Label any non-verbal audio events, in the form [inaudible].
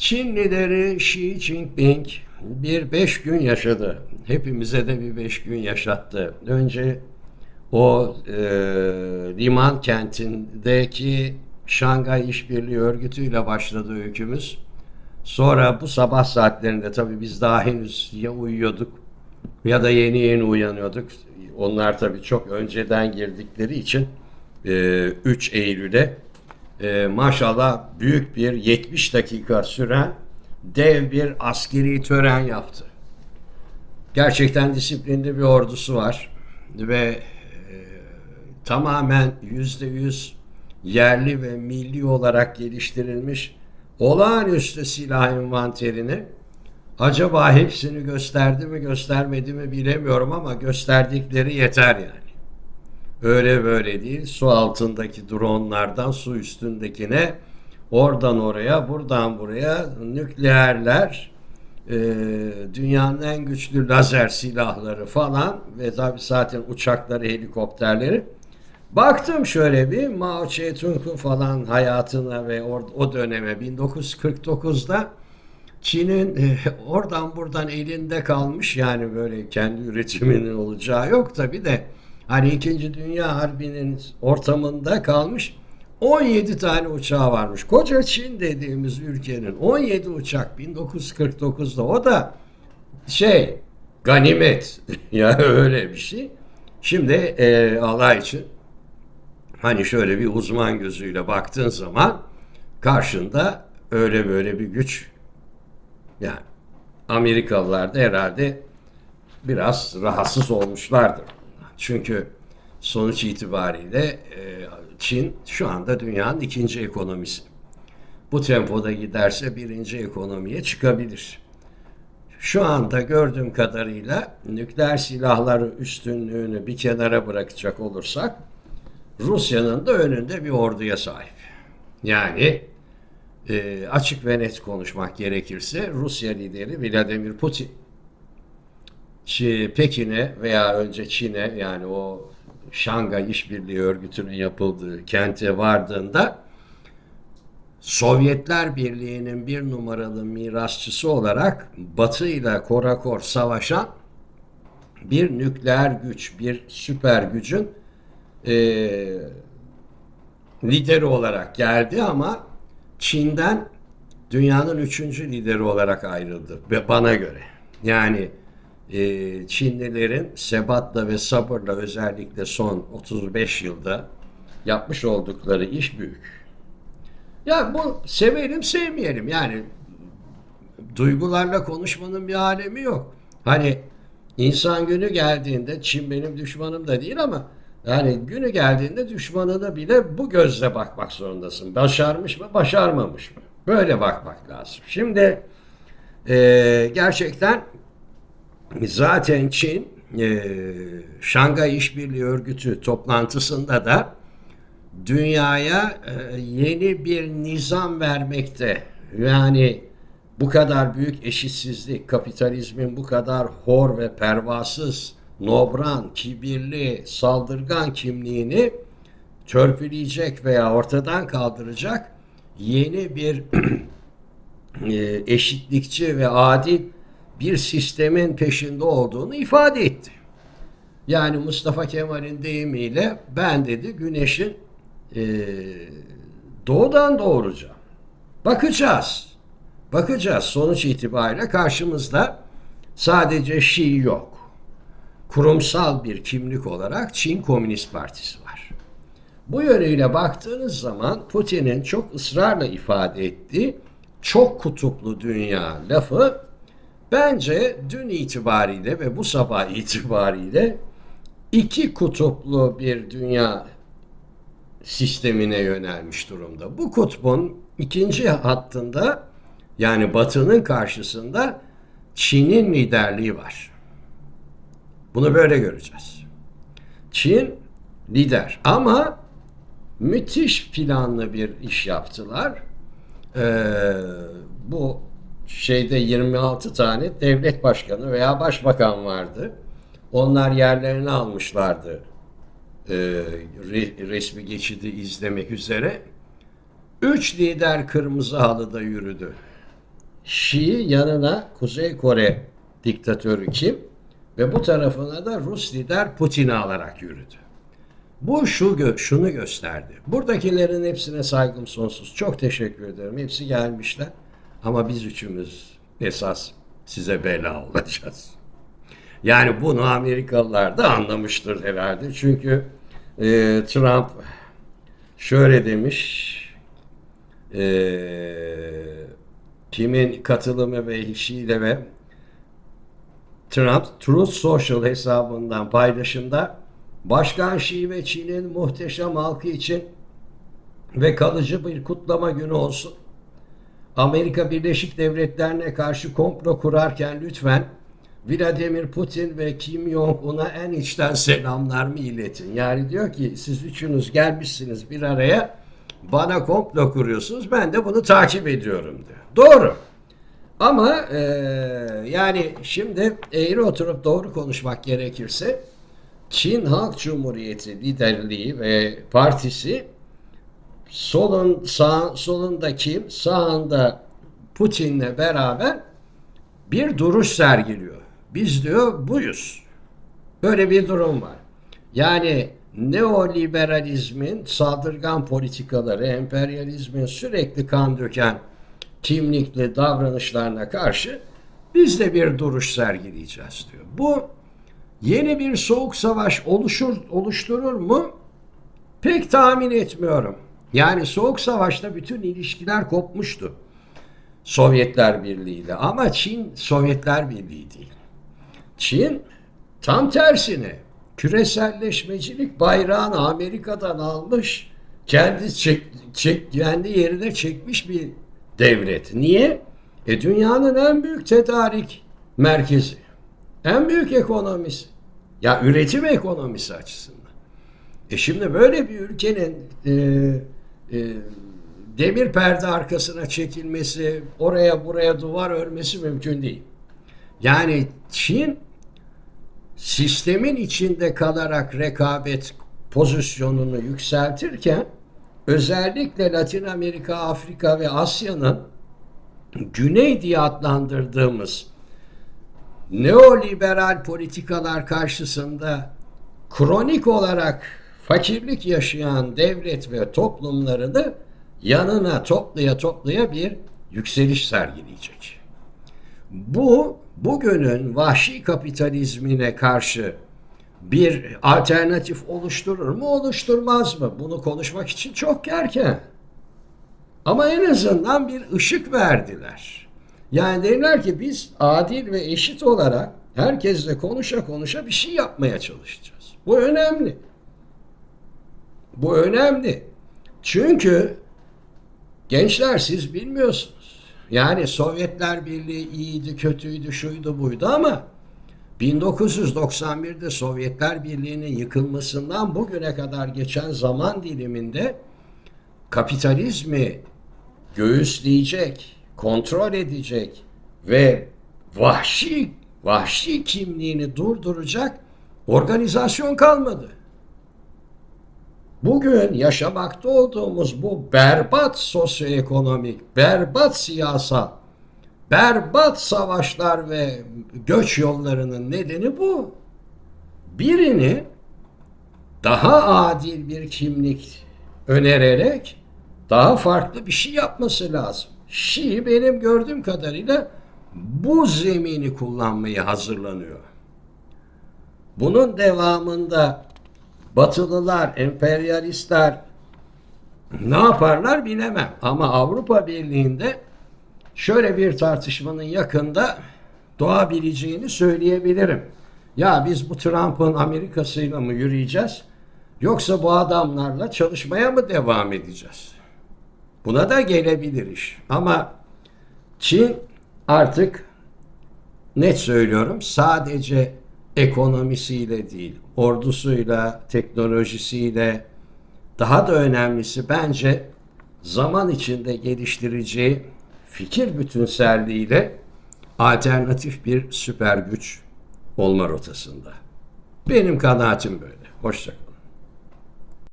Çin lideri Xi Jinping bir beş gün yaşadı. Hepimize de bir beş gün yaşattı. Önce o e, liman kentindeki Şangay İşbirliği Örgütü başladı öykümüz. Sonra bu sabah saatlerinde tabii biz daha henüz ya uyuyorduk ya da yeni yeni uyanıyorduk. Onlar tabii çok önceden girdikleri için e, 3 Eylül'e e, maşallah büyük bir 70 dakika süren dev bir askeri tören yaptı. Gerçekten disiplinli bir ordusu var ve e, tamamen yüzde yüz yerli ve milli olarak geliştirilmiş olağanüstü silah envanterini acaba hepsini gösterdi mi göstermedi mi bilemiyorum ama gösterdikleri yeter yani. Öyle böyle değil. Su altındaki dronlardan su üstündekine oradan oraya buradan buraya nükleerler e, dünyanın en güçlü lazer silahları falan ve tabi zaten uçakları helikopterleri Baktım şöyle bir Mao Tse-Tung'un falan hayatına ve or, o döneme 1949'da Çin'in e, oradan buradan elinde kalmış yani böyle kendi üretiminin olacağı yok tabi de hani 2. Dünya Harbi'nin ortamında kalmış 17 tane uçağı varmış. Koca Çin dediğimiz ülkenin 17 uçak 1949'da o da şey ganimet [laughs] ya öyle bir şey. Şimdi e, Allah için hani şöyle bir uzman gözüyle baktığın zaman karşında öyle böyle bir güç yani Amerikalılar da herhalde biraz rahatsız olmuşlardır. Çünkü sonuç itibariyle e, Çin şu anda dünyanın ikinci ekonomisi. Bu tempoda giderse birinci ekonomiye çıkabilir. Şu anda gördüğüm kadarıyla nükleer silahları üstünlüğünü bir kenara bırakacak olursak Rusya'nın da önünde bir orduya sahip. Yani e, açık ve net konuşmak gerekirse Rusya lideri Vladimir Putin Pekin'e veya önce Çin'e yani o Şangay İşbirliği Örgütü'nün yapıldığı kente vardığında Sovyetler Birliği'nin bir numaralı mirasçısı olarak Batı ile korakor savaşan bir nükleer güç, bir süper gücün e, lideri olarak geldi ama Çin'den dünyanın üçüncü lideri olarak ayrıldı bana göre. Yani e, Çinlilerin sebatla ve sabırla özellikle son 35 yılda yapmış oldukları iş büyük. Ya bu sevelim sevmeyelim yani duygularla konuşmanın bir alemi yok. Hani insan günü geldiğinde Çin benim düşmanım da değil ama yani günü geldiğinde düşmanına bile bu gözle bakmak zorundasın. Başarmış mı, başarmamış mı? Böyle bakmak lazım. Şimdi e, gerçekten zaten Çin e, Şangay İşbirliği Örgütü toplantısında da dünyaya e, yeni bir nizam vermekte. Yani bu kadar büyük eşitsizlik, kapitalizmin bu kadar hor ve pervasız, nobran, kibirli, saldırgan kimliğini törpüleyecek veya ortadan kaldıracak yeni bir [clears throat] e, eşitlikçi ve adil bir sistemin peşinde olduğunu ifade etti. Yani Mustafa Kemal'in deyimiyle ben dedi güneşin e, doğudan doğuracağım. Bakacağız. Bakacağız. Sonuç itibariyle karşımızda sadece Şii yok. Kurumsal bir kimlik olarak Çin Komünist Partisi var. Bu yönüyle baktığınız zaman Putin'in çok ısrarla ifade ettiği çok kutuplu dünya lafı bence dün itibariyle ve bu sabah itibariyle iki kutuplu bir dünya sistemine yönelmiş durumda. Bu kutbun ikinci hattında yani batının karşısında Çin'in liderliği var. Bunu böyle göreceğiz. Çin lider ama müthiş planlı bir iş yaptılar. Ee, bu şeyde 26 tane devlet başkanı veya başbakan vardı. Onlar yerlerini almışlardı e, re- resmi geçidi izlemek üzere. Üç lider kırmızı halıda yürüdü. Şii yanına Kuzey Kore diktatörü Kim ve bu tarafına da Rus lider Putin'i alarak yürüdü. Bu şu şunu gösterdi. Buradakilerin hepsine saygım sonsuz. Çok teşekkür ederim. Hepsi gelmişler. Ama biz üçümüz esas size bela olacağız. Yani bunu Amerikalılar da anlamıştır herhalde. Çünkü e, Trump şöyle demiş. E, kimin katılımı ve işiyle ve Trump Truth Social hesabından paylaşımda Başkan Xi ve Çin'in muhteşem halkı için ve kalıcı bir kutlama günü olsun. Amerika Birleşik Devletleri'ne karşı komplo kurarken lütfen Vladimir Putin ve Kim Jong-un'a en içten selamlarımı iletin. Yani diyor ki siz üçünüz gelmişsiniz bir araya bana komplo kuruyorsunuz ben de bunu takip ediyorum diyor. Doğru. Ama e, yani şimdi eğri oturup doğru konuşmak gerekirse Çin Halk Cumhuriyeti liderliği ve partisi solun sağ, solunda Kim, sağında Putin'le beraber bir duruş sergiliyor. Biz diyor buyuz. Böyle bir durum var. Yani neoliberalizmin saldırgan politikaları, emperyalizmin sürekli kan döken kimlikli davranışlarına karşı biz de bir duruş sergileyeceğiz diyor. Bu yeni bir soğuk savaş oluşur oluşturur mu? Pek tahmin etmiyorum. Yani soğuk savaşta bütün ilişkiler kopmuştu. Sovyetler Birliği ile ama Çin Sovyetler Birliği değil. Çin tam tersine küreselleşmecilik bayrağını Amerika'dan almış, kendi çek, çek, kendi yerine çekmiş bir devlet. Niye? E dünyanın en büyük tedarik merkezi. En büyük ekonomisi. Ya üretim ekonomisi açısından. E şimdi böyle bir ülkenin e, demir perde arkasına çekilmesi, oraya buraya duvar örmesi mümkün değil. Yani Çin sistemin içinde kalarak rekabet pozisyonunu yükseltirken özellikle Latin Amerika, Afrika ve Asya'nın Güney diye adlandırdığımız neoliberal politikalar karşısında kronik olarak fakirlik yaşayan devlet ve toplumlarını yanına toplaya toplaya bir yükseliş sergileyecek. Bu bugünün vahşi kapitalizmine karşı bir alternatif oluşturur mu oluşturmaz mı? Bunu konuşmak için çok erken. Ama en azından bir ışık verdiler. Yani dediler ki biz adil ve eşit olarak herkesle konuşa konuşa bir şey yapmaya çalışacağız. Bu önemli. Bu önemli. Çünkü gençler siz bilmiyorsunuz. Yani Sovyetler Birliği iyiydi, kötüydü, şuydu, buydu ama 1991'de Sovyetler Birliği'nin yıkılmasından bugüne kadar geçen zaman diliminde kapitalizmi göğüsleyecek, kontrol edecek ve vahşi vahşi kimliğini durduracak organizasyon kalmadı. Bugün yaşamakta olduğumuz bu berbat sosyoekonomik, berbat siyasal, berbat savaşlar ve göç yollarının nedeni bu. Birini daha adil bir kimlik önererek daha farklı bir şey yapması lazım. Şii benim gördüğüm kadarıyla bu zemini kullanmayı hazırlanıyor. Bunun devamında Batılılar, emperyalistler ne yaparlar bilemem. Ama Avrupa Birliği'nde şöyle bir tartışmanın yakında doğabileceğini söyleyebilirim. Ya biz bu Trump'ın Amerika'sıyla mı yürüyeceğiz? Yoksa bu adamlarla çalışmaya mı devam edeceğiz? Buna da gelebilir iş. Ama Çin artık net söylüyorum sadece ekonomisiyle değil, ordusuyla, teknolojisiyle daha da önemlisi bence zaman içinde geliştireceği fikir bütünselliğiyle alternatif bir süper güç olma rotasında. Benim kanaatim böyle. Hoşçakalın.